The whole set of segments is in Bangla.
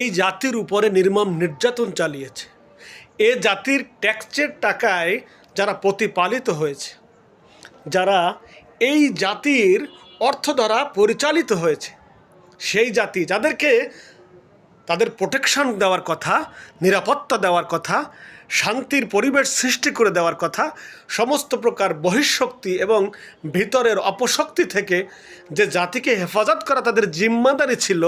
এই জাতির উপরে নির্মম নির্যাতন চালিয়েছে। এ জাতির ট্যাক্সের টাকায় যারা প্রতিপালিত হয়েছে, যারা এই জাতির অর্থ দ্বারা পরিচালিত হয়েছে, সেই জাতি যাদেরকে তাদের প্রোটেকশন দেওয়ার কথা, নিরাপত্তা দেওয়ার কথা, শান্তির পরিবেশ সৃষ্টি করে দেওয়ার কথা, সমস্ত প্রকার বহিঃশক্তি এবং ভিতরের অপশক্তি থেকে যে জাতিকে হেফাজত করা তাদের জিম্মাদারি ছিল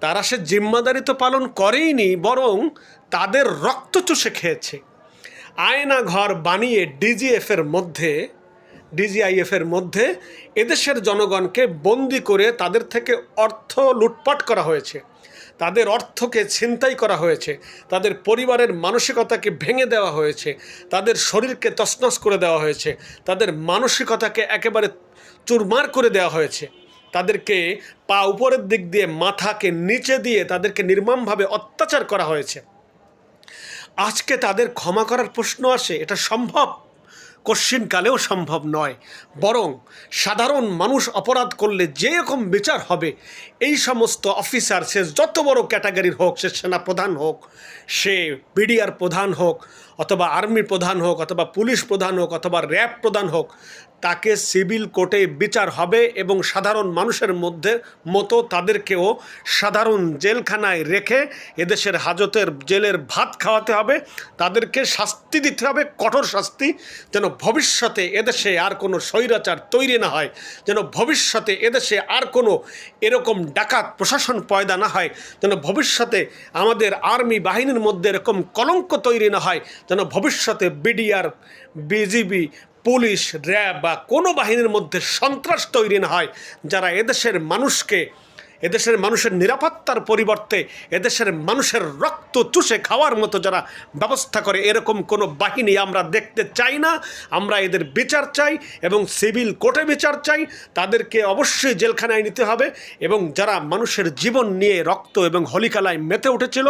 তারা সে জিম্মাদারি তো পালন করেইনি, বরং তাদের রক্ত চুষে খেয়েছে। আয়না ঘর বানিয়ে ডিজিএফের মধ্যে, ডিজিআইএফের মধ্যে এদেশের জনগণকে বন্দি করে তাদের থেকে অর্থ লুটপাট করা হয়েছে। তাদের অর্থকে ছিনতাই করা হয়েছে। তাদের পরিবারের মানসিকতাকে ভেঙে দেওয়া হয়েছে। তাদের শরীরকে তছনছ করে দেওয়া হয়েছে। তাদের মানসিকতাকে একেবারে চুরমার করে দেওয়া হয়েছে। তাদেরকে পা উপরের দিক দিয়ে মাথাকে নিচে দিয়ে তাদেরকে নির্মমভাবে অত্যাচার করা হয়েছে। আজকে তাদের ক্ষমা করার প্রশ্ন আসে, এটা সম্ভব? কশ্চিনকালেও সম্ভব নয়। বরং সাধারণ মানুষ অপরাধ করলে যে রকম বিচার হবে, এই সমস্ত অফিসার, সে যত বড় ক্যাটাগরির হোক, সে সেনা প্রধান হোক, সে বিডিআর প্রধান হোক, অথবা আর্মি প্রধান হোক, অথবা পুলিশ প্রধান হোক, অথবা র্যাব প্রধান হোক তাকে সিভিল কোর্টে বিচার হবে এবং সাধারণ মানুষের মধ্যে মতো তাদেরকেও সাধারণ জেলখানায় রেখে এদেশের হাজতের জেলের ভাত খাওয়াতে হবে। তাদেরকে শাস্তি দিতে হবে, কঠোর শাস্তি, যেন ভবিষ্যতে এদেশে আর কোনো স্বৈরাচার তৈরি না হয়, যেন ভবিষ্যতে এদেশে আর কোনো এরকম ডাকাত প্রশাসন পয়দা না হয়, যেন ভবিষ্যতে আমাদের আর্মি বাহিনীর মধ্যে এরকম কলঙ্ক তৈরি না হয়, যেন ভবিষ্যতে বিডিআর, বিজিবি পুলিশ র্যাব বা কোনো বাহিনীর মধ্যে সন্ত্রাস তৈরি না হয় যারা এদেশের মানুষকে এদেশের মানুষের নিরাপত্তার পরিবর্তে এদেশের মানুষের রক্ত চুষে খাওয়ার মতো যারা ব্যবস্থা করে, এরকম কোনো বাহিনী আমরা দেখতে চাই না। আমরা এদের বিচার চাই এবং সিভিল কোর্টে বিচার চাই। তাদেরকে অবশ্যই জেলখানায় নিতে হবে এবং যারা মানুষের জীবন নিয়ে রক্ত এবং হলিকালায় মেতে উঠেছিল,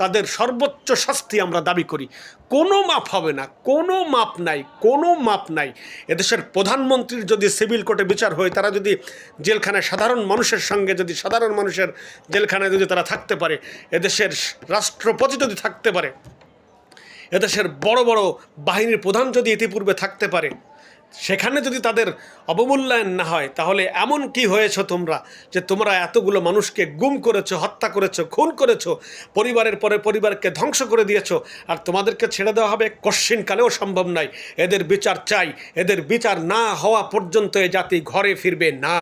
তাদের সর্বোচ্চ শাস্তি আমরা দাবি করি। কোনো মাপ হবে না, কোনো মাপ নাই, কোনো মাপ নাই। এদেশের প্রধানমন্ত্রীর যদি সিভিল কোর্টে বিচার হয়, তারা যদি জেলখানায় সাধারণ মানুষের সঙ্গে যদি সাধারণ মানুষের জেলখানায় যদি তারা থাকতে পারে, এদেশের রাষ্ট্রপতি যদি থাকতে পারে, এদেশের বড় বড় বাহিনীর প্রধান যদি ইতিপূর্বে থাকতে পারে, সেখানে যদি তাদের অবমূল্যায়ন না হয়, তাহলে এমন কি হয়েছ তোমরা যে তোমরা এতগুলো মানুষকে গুম করেছ, হত্যা করেছ, খুন করেছ, পরিবারের পরে পরিবারকে ধ্বংস করে দিয়েছ, আর তোমাদেরকে ছেড়ে দেওয়া হবে? কশ্চিনকালেও সম্ভব নয়। এদের বিচার চাই। এদের বিচার না হওয়া পর্যন্ত এ জাতি ঘরে ফিরবে না।